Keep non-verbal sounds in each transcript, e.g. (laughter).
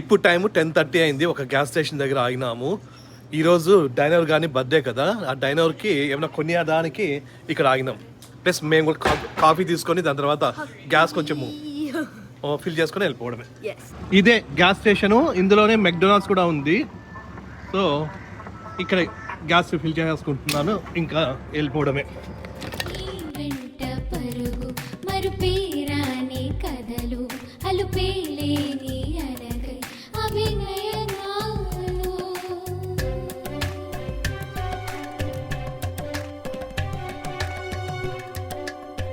ఇప్పుడు time ten thirty అయింది ఒక గ్యాస్ స్టేషన్ దగ్గర ఆగినాము. ఈరోజు డైనర్ కానీ బర్త్డే కదా ఆ డైనర్కి ఏమైనా కొనియడానికి ఇక్కడ ఆగినాం. ప్లస్ మేము కూడా కాఫీ తీసుకొని దాని తర్వాత గ్యాస్ కొంచెము ఫిల్ చేసుకొని వెళ్ళిపోవడమే. ఇదే గ్యాస్ స్టేషను ఇందులోనే మెక్డొనాల్డ్స్ కూడా ఉంది. సో ఇక్కడ గ్యాస్ ఫిల్ చేసుకుంటున్నాను ఇంకా వెళ్ళిపోవడమే. కథలు అలుపేలేని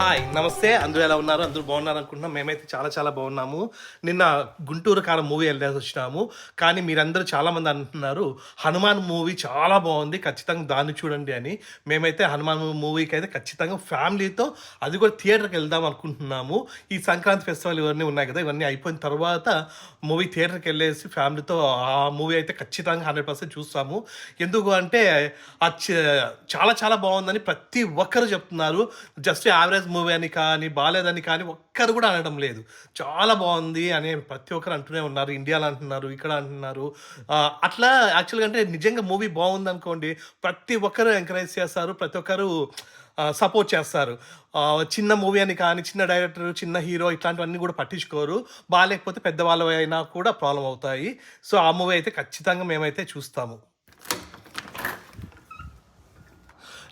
హాయ్ నమస్తే. అందరూ ఎలా ఉన్నారు? అందరూ బాగున్నారు అనుకుంటున్నాం. మేమైతే చాలా చాలా బాగున్నాము. నిన్న గుంటూరు కారం మూవీ వెళ్ళేసి వచ్చినాము. కానీ మీరందరూ చాలా మంది అంటున్నారు హనుమాన్ మూవీ చాలా బాగుంది ఖచ్చితంగా దాన్ని చూడండి అని. మేమైతే హనుమాన్ మూవీకి అయితే ఖచ్చితంగా ఫ్యామిలీతో అది కూడా థియేటర్కి వెళ్దాం అనుకుంటున్నాము. ఈ సంక్రాంతి ఫెస్టివల్ ఇవన్నీ ఉన్నాయి కదా ఇవన్నీ అయిపోయిన తర్వాత మూవీ థియేటర్కి వెళ్ళేసి ఫ్యామిలీతో ఆ మూవీ అయితే ఖచ్చితంగా హండ్రెడ్ పర్సెంట్ చూస్తాము. ఎందుకు అంటే చాలా చాలా బాగుందని ప్రతి ఒక్కరు చెప్తున్నారు. జస్ట్ యావరేజ్ మూవీ అని కానీ బాగాలేదని కానీ ఒక్కరు కూడా అనడం లేదు. చాలా బాగుంది అని ప్రతి ఒక్కరు అంటూనే ఉన్నారు. ఇండియాలో అంటున్నారు ఇక్కడ అంటున్నారు. అట్లా యాక్చువల్గా అంటే నిజంగా మూవీ బాగుంది అనుకోండి ప్రతి ఒక్కరు ఎంకరేజ్ చేస్తారు ప్రతి ఒక్కరు సపోర్ట్ చేస్తారు. చిన్న మూవీ అని కానీ చిన్న డైరెక్టర్ చిన్న హీరో ఇట్లాంటివన్నీ కూడా పట్టించుకోరు. బాగాలేకపోతే పెద్దవాళ్ళు అయినా కూడా ప్రాబ్లం అవుతాయి. సో ఆ మూవీ అయితే ఖచ్చితంగా మేమైతే చూస్తాము.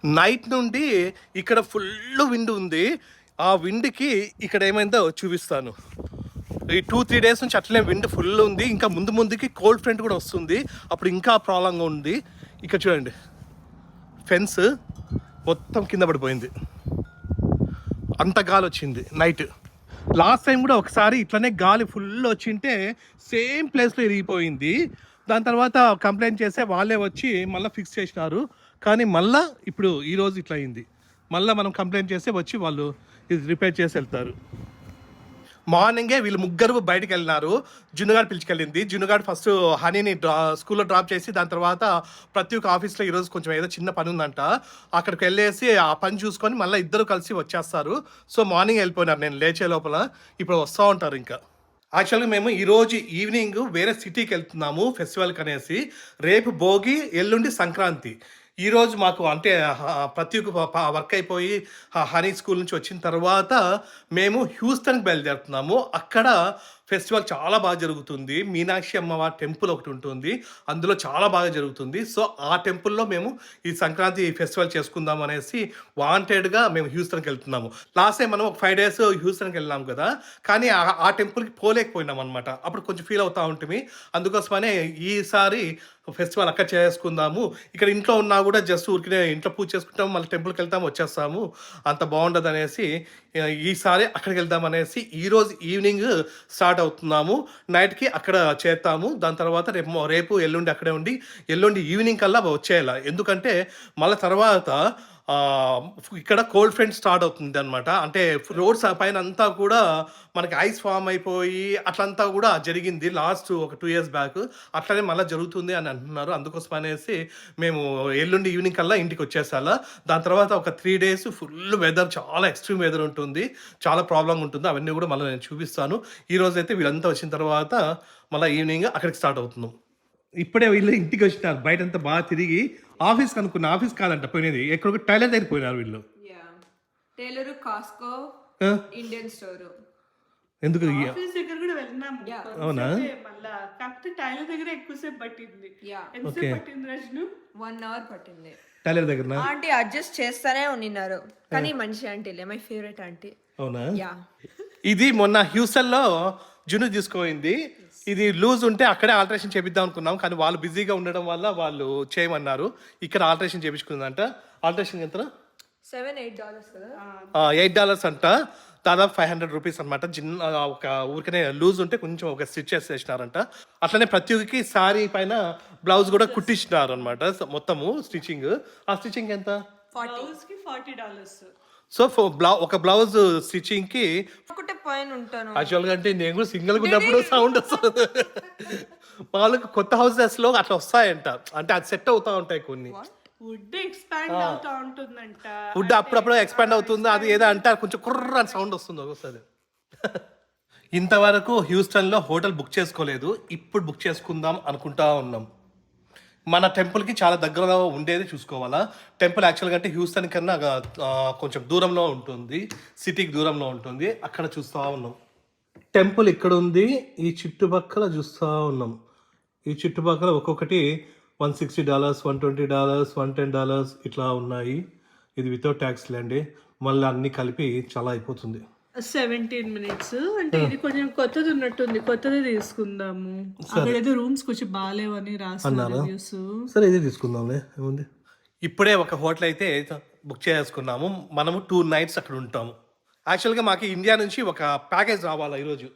నైట్ నుండి ఇక్కడ ఫుల్ విండ్ ఉంది. ఆ విండ్కి ఇక్కడ ఏమైందో చూపిస్తాను. ఈ టూ త్రీ డేస్ నుంచి అట్లనే విండ్ ఫుల్ ఉంది. ఇంకా ముందు ముందుకి కోల్డ్ ఫ్రంట్ కూడా వస్తుంది. అప్పుడు ఇంకా ప్రాబ్లంగా ఉంది. ఇక్కడ చూడండి. ఫెన్స్ మొత్తం కింద పడిపోయింది. అంత గాలి వచ్చింది నైట్. లాస్ట్ టైం కూడా ఒకసారి ఇట్లనే గాలి ఫుల్ వచ్చింటే సేమ్ ప్లేస్లో ఇరిగిపోయింది. దాని తర్వాత కంప్లైంట్ చేస్తే వాళ్ళే వచ్చి మళ్ళీ ఫిక్స్ చేసినారు. కానీ మళ్ళా ఇప్పుడు ఈరోజు ఇట్లా అయింది. మళ్ళీ మనం కంప్లైంట్ చేస్తే వచ్చి వాళ్ళు ఇది రిపేర్ చేసి వెళ్తారు. మార్నింగే వీళ్ళు ముగ్గురు బయటికి వెళ్ళినారు. జునుగాడు పిలిచుకెళ్ళింది. జునుగాడు ఫస్ట్ హనీని డ్రా స్కూల్లో డ్రాప్ చేసి దాని తర్వాత ప్రతి ఒక్క ఆఫీస్లో ఈరోజు కొంచెం ఏదో చిన్న పని ఉందంట. అక్కడికి వెళ్ళేసి ఆ పని చూసుకొని మళ్ళీ ఇద్దరు కలిసి వచ్చేస్తారు. సో మార్నింగ్ వెళ్ళిపోయినారు. నేను లేచే లోపల ఇప్పుడు వస్తూ ఉంటారు ఇంకా. యాక్చువల్గా మేము ఈరోజు ఈవినింగ్ వేరే సిటీకి వెళ్తున్నాము ఫెస్టివల్కి అనేసి. రేపు భోగి ఎల్లుండి సంక్రాంతి. ఈరోజు మాకు అంటే ప్రత్యేక ప్రతి ఒక్క వర్క్ అయిపోయి హనీ స్కూల్ నుంచి వచ్చిన తర్వాత మేము హ్యూస్టన్కి బయలుదేరుతున్నాము. అక్కడ ఫెస్టివల్ చాలా బాగా జరుగుతుంది. మీనాక్షి అమ్మవారి టెంపుల్ ఒకటి ఉంటుంది. అందులో చాలా బాగా జరుగుతుంది. సో ఆ టెంపుల్లో మేము ఈ సంక్రాంతి ఫెస్టివల్ చేసుకుందాం అనేసి వాంటెడ్గా మేము హ్యూస్టన్కి వెళ్తున్నాము. లాస్ట్ టైం మనం ఒక ఫైవ్ డేస్ హ్యూస్టన్కి వెళ్ళాం కదా. కానీ ఆ- ఆ టెంపుల్కి పోలేకపోయినాం అనమాట అప్పుడు కొంచెం ఫీల్ అవుతా ఉంటుంది అందుకోసమనే ఈసారి ఫెస్టివల్ అక్కడ చేసుకుందాము. ఇక్కడ ఇంట్లో ఉన్నా కూడా జస్ట్ ఊరికినే ఇంట్లో పూజ చేసుకుంటాము మళ్ళీ టెంపుల్కి వెళ్తాము వచ్చేస్తాము. అంత బాగుండదు అనేసి ఈసారి అక్కడికి వెళ్దాం అనేసి ఈరోజు ఈవినింగ్ స్టార్ట్ అవుతున్నాము. నైట్కి అక్కడ చేస్తాము దాని తర్వాత రేపు రేపు ఎల్లుండి అక్కడే ఉండి ఎల్లుండి ఈవినింగ్ కల్లా వచ్చేయాలి. ఎందుకంటే మళ్ళీ తర్వాత ఇక్కడ కోల్డ్ ఫ్రంట్ స్టార్ట్ అవుతుంది అనమాట అంటే రోడ్స్ పైన అంతా కూడా మనకి ఐస్ ఫామ్ అయిపోయి అట్లంతా కూడా జరిగింది లాస్ట్ ఒక టూ ఇయర్స్ బ్యాక్ అట్లనే మళ్ళీ జరుగుతుంది అని అంటున్నారు. అందుకోసం అనేసి మేము ఎల్లుండి ఈవినింగ్ కల్లా ఇంటికి వచ్చేసాలా. దాని తర్వాత ఒక త్రీ డేస్ ఫుల్ వెదర్ చాలా ఎక్స్ట్రీమ్ వెదర్ ఉంటుంది. చాలా ప్రాబ్లం ఉంటుంది. అవన్నీ కూడా మళ్ళీ నేను చూపిస్తాను. ఈ రోజు అయితే వీళ్ళంతా వచ్చిన తర్వాత మళ్ళీ ఈవినింగ్ అక్కడికి స్టార్ట్ అవుతున్నాం. ఇప్పుడే వీళ్ళు ఇంటికి వచ్చినారు. బయట అంతా బాగా తిరిగి ఆఫీస్ అనుకున్న ఆఫీస్ కాదంట పోయినది. ఎక్కడికి టైలర్ దగ్గర పోయినారు వీళ్ళు. Yeah tailor Costco? Indian store ఎందుకు ఆఫీస్ దగ్గర కూడా వెళ్ళినాం. అవునా? మళ్ళా. కాకపోతే టైలర్ దగ్గర ఎక్కువసేపు పట్టింది. యా ఎంతసేపు పట్టింది రజను? వన్ అవర్ పట్టింది. టైలర్ దగ్గర ఆంటీ అడ్జస్ట్ చేస్తానే ఉన్నారు. కానీ మంచి ఆంటీలే మై ఫేవరెట్ ఆంటీ అవునా? యా ఇది మొన్న హ్యూస్టన్లో జును తీసుకోయింది ఇది లూజ్ ఉంటే అక్కడే ఆల్టరేషన్ చేపిద్దాం అనుకున్నాం కానీ వాళ్ళు బిజీగా ఉండడం వల్ల వాళ్ళు చేయమన్నారు. ఇక్కడ ఆల్టరేషన్ చేపించుకుందంట. ఆల్టరేషన్ ఎంత? సెవెన్ ఎయిట్ డాలర్స్ కదా? ఎయిట్ డాలర్స్ అంట. దాదాపు ఫైవ్ హండ్రెడ్ రూపీస్ అనమాట చిన్న ఒక ఊరికనే లూజ్ ఉంటే కొంచెం ఒక స్టిచ్ చేసేసినారంట. అట్లనే ప్రతి ఒక్కరికి సారీ పైన బ్లౌజ్ కూడా కుట్టించినారు అనమాట మొత్తము స్టిచ్చింగ్. ఆ స్టిచ్చింగ్ ఎంత? Forty dollars. సో బ్లౌ ఒక బ్లౌజ్ స్టిచ్చింగ్కి ఒకటే పైన ఉంటాను. యాక్చువల్గా అంటే నేను కూడా సింగిల్గా ఉన్నప్పుడు (laughs) సౌండ్ వస్తుంది. వాళ్ళకి కొత్త హౌసెస్లో అట్లా వస్తాయంట. అంటే అది సెట్ అవుతా ఉంటాయి కొన్ని. వుడ్ ఎక్స్పాండ్ అవుతా ఉంటుందంట. ఫుడ్ అప్పుడప్పుడు ఎక్స్పాండ్ అవుతుంది. అది ఏదో అంటే కొంచెం కుర్ర అని సౌండ్ వస్తుంది ఒకసారి. (laughs) ఇంతవరకు హ్యూస్టన్లో హోటల్ బుక్ చేసుకోలేదు. ఇప్పుడు బుక్ చేసుకుందాం అనుకుంటా ఉన్నాం. మన టెంపుల్కి చాలా దగ్గరలో ఉండేది చూసుకోవాలా? టెంపుల్ యాక్చువల్గా అంటే హ్యూస్టన్ కన్నా కొంచెం దూరంలో ఉంటుంది. సిటీకి దూరంలో ఉంటుంది. అక్కడ చూస్తూ ఉన్నాం. టెంపుల్ ఇక్కడ ఉంది. ఈ చుట్టుపక్కల చూస్తూ ఉన్నాం. ఈ చుట్టుపక్కల ఒక్కొక్కటి one sixty dollars one twenty dollars one ten dollars ఇట్లా ఉన్నాయి. ఇది వితౌట్ ట్యాక్స్ అండి మళ్ళీ అన్నీ కలిపి చాలా అయిపోతుంది. సెవెంటీన్ మినిట్స్ అంటే ఇది కొంచెం కొత్తది ఉన్నట్టుంది. కొత్తది తీసుకుందాము. అక్కడ ఏదో రూమ్స్ కొంచెం బాగాలేవని రాస్తున్నారు సరే ఇది తీసుకుందాంలే. ఏముంది? ఇప్పుడే ఒక హోటల్ అయితే బుక్ చేసుకున్నాము. మనము టూ నైట్స్ అక్కడ ఉంటాము. యాక్చువల్గా మాకు ఇండియా నుంచి ఒక ప్యాకేజ్ రావాలి ఈరోజు.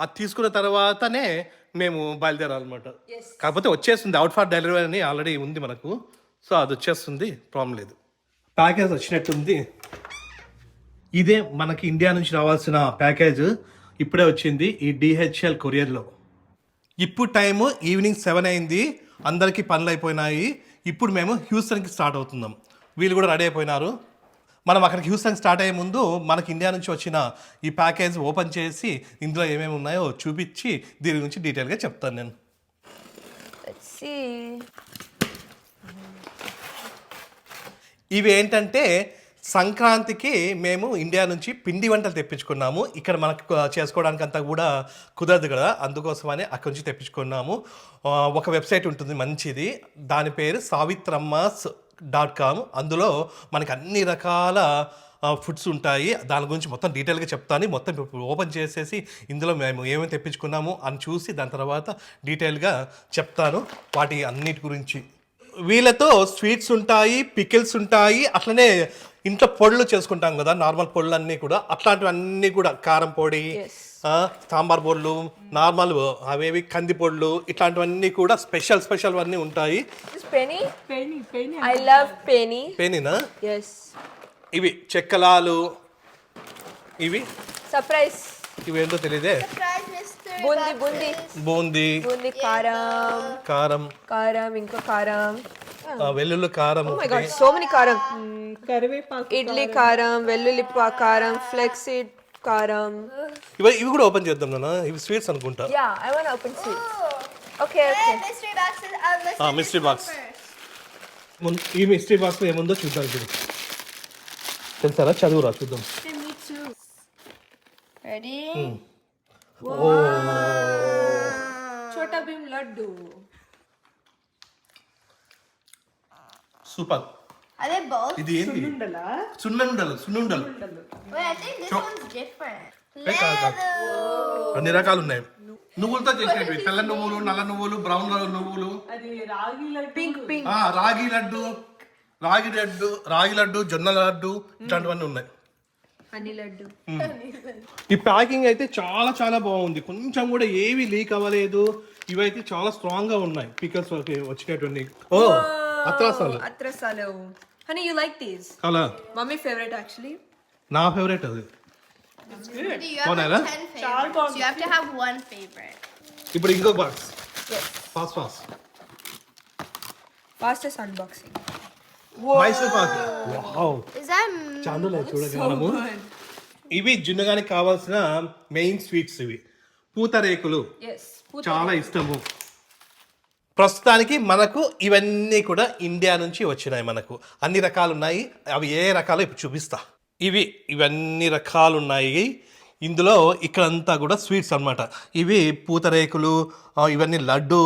అది తీసుకున్న తర్వాతనే మేము బయలుదేరాలన్నమాట. కాకపోతే వచ్చేస్తుంది. అవుట్ ఫార్ డెలివరీ అని ఆల్రెడీ ఉంది మనకు. సో అది వచ్చేస్తుంది. ప్రాబ్లం లేదు. ప్యాకేజ్ వచ్చినట్టుంది. ఇదే మనకి ఇండియా నుంచి రావాల్సిన ప్యాకేజ్ ఇప్పుడే వచ్చింది ఈ డిహెచ్ఎల్ కొరియర్లో. ఇప్పుడు టైము ఈవినింగ్ సెవెన్ అయింది. అందరికీ పనులు అయిపోయినాయి. ఇప్పుడు మేము హ్యూస్టన్కి స్టార్ట్ అవుతున్నాం. వీళ్ళు కూడా రెడీ అయిపోయినారు. మనం అక్కడికి హ్యూస్టన్ స్టార్ట్ అయ్యే ముందు మనకి ఇండియా నుంచి వచ్చిన ఈ ప్యాకేజ్ ఓపెన్ చేసి ఇందులో ఏమేమి ఉన్నాయో చూపించి దీని గురించి డీటెయిల్గా చెప్తాను నేను. ఇవి ఏంటంటే సంక్రాంతికి మేము ఇండియా నుంచి పిండి వంటలు తెప్పించుకున్నాము. ఇక్కడ మనకు చేసుకోవడానికి అంతా కూడా కుదరదు కదా. అందుకోసమని అక్కడి నుంచి తెప్పించుకున్నాము. ఒక వెబ్సైట్ ఉంటుంది మంచిది. దాని పేరు సావిత్రమ్మస్ డాట్ కామ్. అందులో మనకి అన్ని రకాల ఫుడ్స్ ఉంటాయి. దాని గురించి మొత్తం డీటెయిల్గా చెప్తాను. మొత్తం ఓపెన్ చేసేసి ఇందులో మేము ఏమేమి తెప్పించుకున్నాము అని చూసి దాని తర్వాత డీటెయిల్గా చెప్తాను. వాటి అన్నిటి గురించి. వీళ్ళతో స్వీట్స్ ఉంటాయి పికిల్స్ ఉంటాయి. అట్లనే ఇంట్లో పొడులు చేసుకుంటాం కదా నార్మల్ పొడులు అన్నీ కూడా అట్లాంటివన్నీ కూడా కారం పొడి సాంబార్ పొడులు నార్మల్ అవేవి కంది పొడులు ఇట్లాంటివన్నీ కూడా స్పెషల్ స్పెషల్ అన్నీ ఉంటాయి. పేనినా Yes. ఇవి చెక్కలాలు ఇవి Surprise. ఇవి ఏంటో తెలియదే bundi. Boondi Bundi karam. కారం Karam, inko karam. Ah. వెల్లుల్లి కారం oh సోమని కారం. Mm, కరివేపాకు ఇడ్లీ కారం. వెల్లుల్లి కారం ఫ్లెక్సీ కారం. ఇవి ఇవి కూడా ఓపెన్ చేద్దాం నాన్న. ఇవి స్వీట్స్ అనుకుంటా. Yeah I want open sweets okay okay mystery box ఆ మిస్టరీ బాక్స్ ఈ మిస్ట్రీ బాక్స్లో ఏముందో చూద్దాం ఇప్పుడు. తెలుసారా? చదువురా చూద్దాం. రెడీ ఓ చోటా భీమ్ లడ్డు సూపర్. both? ఇది ఏంటి ఉండాలా సున్నుండలు సున్నుండలు. అన్ని రకాలు ఉన్నాయి. నువ్వులతో చేసినవి తెల్ల నువ్వులు నల్ల నువ్వులు బ్రౌన్ నువ్వులు. అది రాగి లడ్డు. రాగి లడ్డు రాగి లడ్డు రాగి లడ్డు జొన్న లడ్డు ఇట్లాంటివన్నీ ఉన్నాయి. Honey laddu. ఈ ప్యాకింగ్ అయితే చాలా చాలా బాగుంది. కొంచెం కూడా ఏవి లీక్ అవ్వలేదు. ఇవైతే చాలా స్ట్రాంగ్గా ఉన్నాయి. పికల్స్ వచ్చినటువంటి ఓ! అత్రసాలు. అత్రసాలు. హనీ యు లైక్ దిస్ అలా. మమ్మీ ఫేవరెట్ యాక్చువల్లీ నా ఫేవరెట్ అది. ఇప్పుడు ఇంకో box fast fast fastest unboxing ఇవి జున్నగానికి కావాల్సిన మెయిన్ స్వీట్స్ ఇవి. పూతరేకులు. చాలా ఇష్టము. ప్రస్తుతానికి మనకు ఇవన్నీ కూడా ఇండియా నుంచి వచ్చినాయి మనకు. అన్ని రకాలు ఉన్నాయి అవి ఏ రకాలు ఇప్పుడు చూపిస్తా. ఇవి ఇవన్నీ రకాలు ఉన్నాయి ఇందులో ఇక్కడంతా కూడా స్వీట్స్ అన్నమాట. ఇవి పూతరేకులు ఇవన్నీ లడ్డు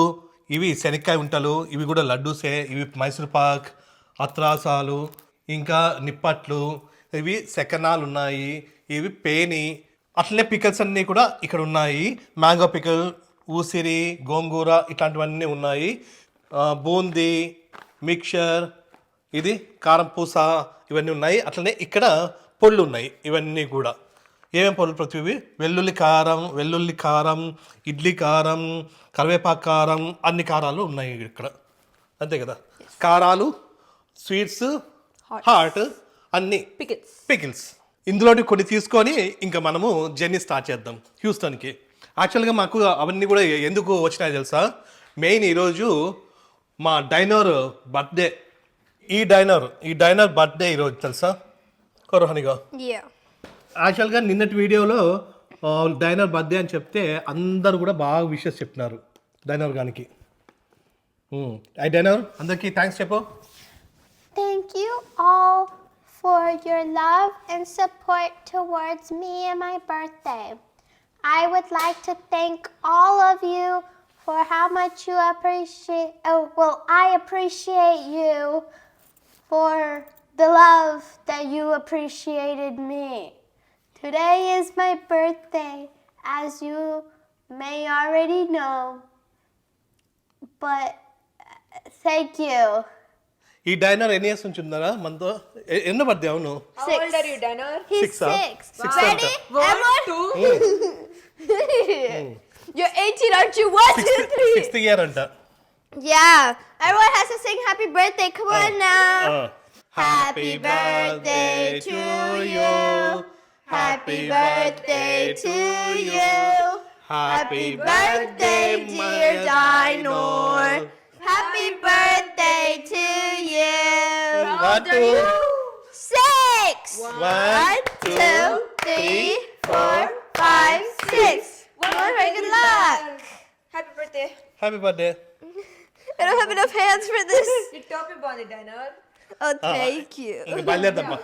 ఇవి శనక్కాయ ఉంటలు ఇవి కూడా లడ్డూసే ఇవి మైసూర్ పాక్ అత్రాసాలు ఇంకా నిప్పట్లు ఇవి సెకనాలు ఉన్నాయి ఇవి పేని అట్లనే పికల్స్ అన్నీ కూడా ఇక్కడ ఉన్నాయి మ్యాంగో పికల్ ఊసిరి గోంగూర ఇట్లాంటివన్నీ ఉన్నాయి. బూందీ మిక్చర్ ఇది కారం పూస ఇవన్నీ ఉన్నాయి. అట్లనే ఇక్కడ పొళ్ళు ఉన్నాయి ఇవన్నీ కూడా. ఏమేమి పొళ్ళు ప్రతివి వెల్లుల్లి కారం వెల్లుల్లి కారం ఇడ్లీ కారం కరివేపాకు కారం అన్ని కారాలు ఉన్నాయి ఇక్కడ. అంతే కదా? కారాలు స్వీట్స్ హాట్ అన్నీ Pickles. పికిల్స్. ఇందులోటి కొన్ని తీసుకొని ఇంకా మనము జర్నీ స్టార్ట్ చేద్దాం. హ్యూస్టన్కి. యాక్చువల్గా మాకు అవన్నీ కూడా ఎందుకు వచ్చినాయి తెలుసా? మెయిన్ ఈరోజు మా డైనర్ బర్త్డే. ఈ డైనర్ ఈ డైనర్ బర్త్డే ఈరోజు తెలుసా? కొరహనిగా. యాక్చువల్గా నిన్నటి వీడియోలో డైనర్ బర్త్డే అని చెప్తే అందరు కూడా బాగా విషెస్ చెప్పినారు డైనర్ గానికి. ఐ డైనర్ అందరికీ థ్యాంక్స్ చెప్పు. Thank you all for your love and support towards me and my birthday. I would like to thank all of you for how much you appreciate. Oh, well, I appreciate you for the love that you appreciated me. Today is my birthday, as you may already know. But uh, thank you. ఈ Diner ఎన్ని years నుంచి ఉన్నారా మనతో ఎన్నో birthday అవును How old are you, Danner? He's Six, huh? six. Six Ready? One, two. You're 18, aren't you? One, two, three. Sixth year అంట Yeah. Everyone has to sing happy birthday. Come on now. Happy birthday to you Happy birthday to you. Happy birthday, dear Dinor. Happy birthday to you. One, two, six. One, two, three, four, five, six. One more very good luck. Happy birthday. Happy birthday. (laughs) I don't have enough hands for this. (laughs) You top your bonnet, Diner. Oh, thank you. ఇంక బయలుదేరదమ్మా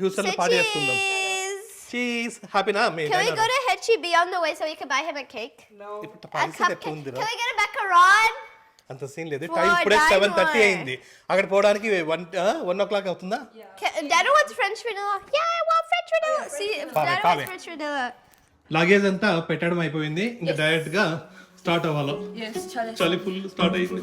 Houston party చేసుకుందాం Cheese. Cheese హ్యాపీనా మీ Can we go to Hetchy B on the way so we can buy him a cake? No. A cupcake. Can we get a macaron? అంత scene లేదు. Time ఇప్పుడే seven thirty అయింది. అక్కడ పోవడానికి one one o'clock అవుతుందా? Luggage అంతా పెట్టడం అయిపోయింది. ఇంకా డైరెక్ట్గా స్టార్ట్ అవ్వాలి. చలి. ఫుల్ స్టార్ట్ అయింది.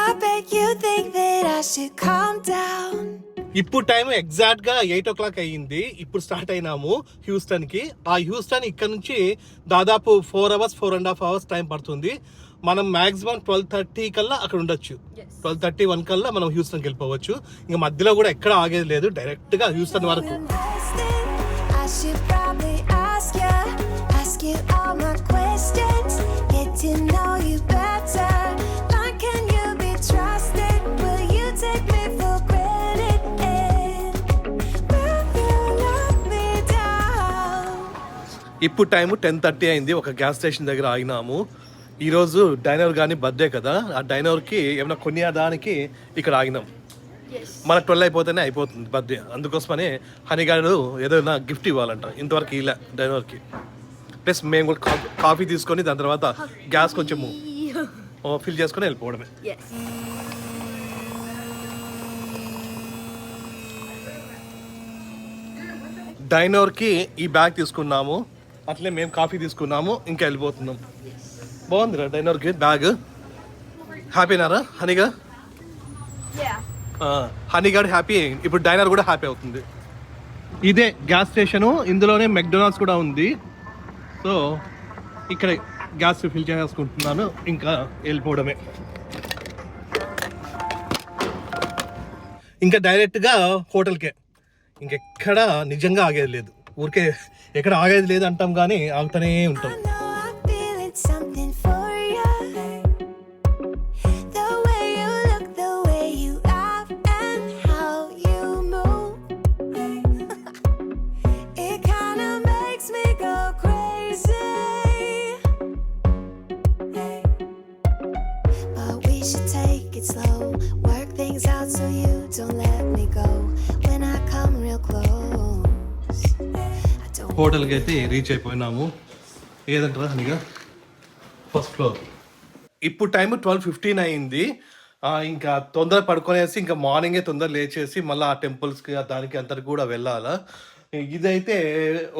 I bet you think that I should. ఇప్పుడు టైం ఎగ్జాక్ట్గా ఎయిట్ ఓ క్లాక్ అయ్యింది. ఇప్పుడు స్టార్ట్ అయినాము హ్యూస్టన్కి. ఆ హ్యూస్టన్ ఇక్కడ నుంచి దాదాపు four hours four and half hours time పడుతుంది. మనం మాక్సిమం ట్వెల్వ్ థర్టీ కల్లా అక్కడ ఉండొచ్చు. ట్వెల్వ్ థర్టీ వన్ కల్లా మనం హ్యూస్టన్కి వెళ్ళిపోవచ్చు. ఇంకా మధ్యలో కూడా ఎక్కడ ఆగేది లేదు. డైరెక్ట్గా హ్యూస్టన్ వరకు. ask you, all my questions, ఇప్పుడు టైం టెన్ థర్టీ అయింది ఒక గ్యాస్ స్టేషన్ దగ్గర ఆగినాము. ఈరోజు డైనర్ కానీ బర్త్డే కదా ఆ డైనర్కి ఏమైనా కొనియడానికి ఇక్కడ ఆగినాం. మన ట్వెల్వ్ అయిపోతేనే అయిపోతుంది బర్త్డే అందుకోసమనే హనీగాడు ఏదైనా గిఫ్ట్ ఇవ్వాలంట. ఇంతవరకు ఇలా డైనర్కి. ప్లస్ మేము కూడా కాఫీ తీసుకొని దాని తర్వాత గ్యాస్ కొంచెము ఫిల్ చేసుకొని వెళ్ళిపోవడమే. డైనోర్కి ఈ బ్యాగ్ తీసుకున్నాము. అట్లే మేము కాఫీ తీసుకున్నాము ఇంకా వెళ్ళిపోతున్నాం. బాగుందిరా డైనోర్కి బ్యాగ్ హ్యాపీనారా హనీగా? Yeah. హనీగాడు హ్యాపీ ఇప్పుడు డైనర్ కూడా హ్యాపీ అవుతుంది. ఇదే గ్యాస్ స్టేషను ఇందులోనే మెక్డొనాల్డ్స్ కూడా ఉంది. సో ఇక్కడ గ్యాస్ ఫిల్ చేసుకుంటున్నాను ఇంకా వెళ్ళిపోవడమే. ఇంకా డైరెక్ట్గా హోటల్కే ఇంకెక్కడ నిజంగా ఆగేది లేదు. ఊరికే ఎక్కడ ఆగేది లేదు అంటాం కానీ ఆగుతూనే ఉంటాం something you. Look, the way you how you we should take it slow. Work things out so you don't let me go. When I come real close, హోటల్కి అయితే రీచ్ అయిపోయినాము. ఏదంటారా హనిగా? ఫస్ట్ ఫ్లోర్ ఇప్పుడు టైం ట్వెల్వ్ ఫిఫ్టీన్ అయింది. ఇంకా తొందర పడుకొనేసి ఇంకా మార్నింగే తొందర లేచేసి మళ్ళీ ఆ టెంపుల్స్కి దానికి అంతటి కూడా వెళ్ళాలా. ఇదైతే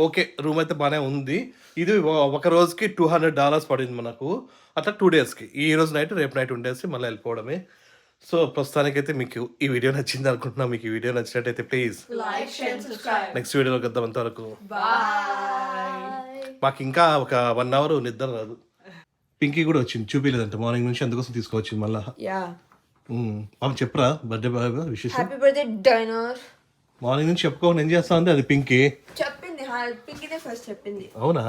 ఓకే రూమ్ అయితే బాగానే ఉంది. ఇది ఒక రోజుకి టూ హండ్రెడ్ డాలర్స్ పడింది మనకు. అట్లా టూ డేస్కి ఈ రోజు నైట్ రేపు నైట్ ఉండేసి మళ్ళీ వెళ్ళిపోవడమే. సో ప్రస్తుతానికైతే మీకు ఈ వీడియో నచ్చింది అనుకుంటున్నా. మీకు ఈ వీడియో నచ్చినట్టయితే ప్లీజ్. నెక్స్ట్ వీడియోలోకి వద్దాం అంతవరకు. మాకు ఇంకా ఒక వన్ అవర్ నిద్ర రాదు. పింకీ కూడా వచ్చింది చూపించలేదంట మార్నింగ్ నుంచి అందుకోసం తీసుకొచ్చింది మళ్ళా. మామ. చెప్పరా బర్త్డే Dinner. మార్నింగ్ నుంచి చెప్పుకోని ఏం చేస్తా ఉంది అది పింకీ? చెప్పింది పింకిదే ఫస్ట్ చెప్పింది. అవునా?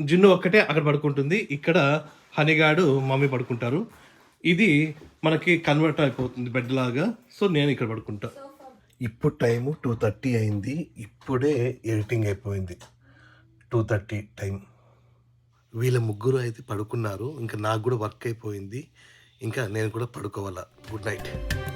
జున్ను ఒక్కటే అక్కడ పడుకుంటుంది. ఇక్కడ హనీగాడు మమ్మీ పడుకుంటారు. ఇది మనకి కన్వర్ట్ అయిపోతుంది బెడ్ లాగా. సో నేను ఇక్కడ పడుకుంటా. ఇప్పుడు టైము టూ థర్టీ అయింది. ఇప్పుడే ఎడిటింగ్ అయిపోయింది. టూ థర్టీ టైం వీళ్ళ ముగ్గురు అయితే పడుకున్నారు. ఇంకా నాకు కూడా వర్క్ అయిపోయింది. ఇంకా నేను కూడా పడుకోవాలా. Good night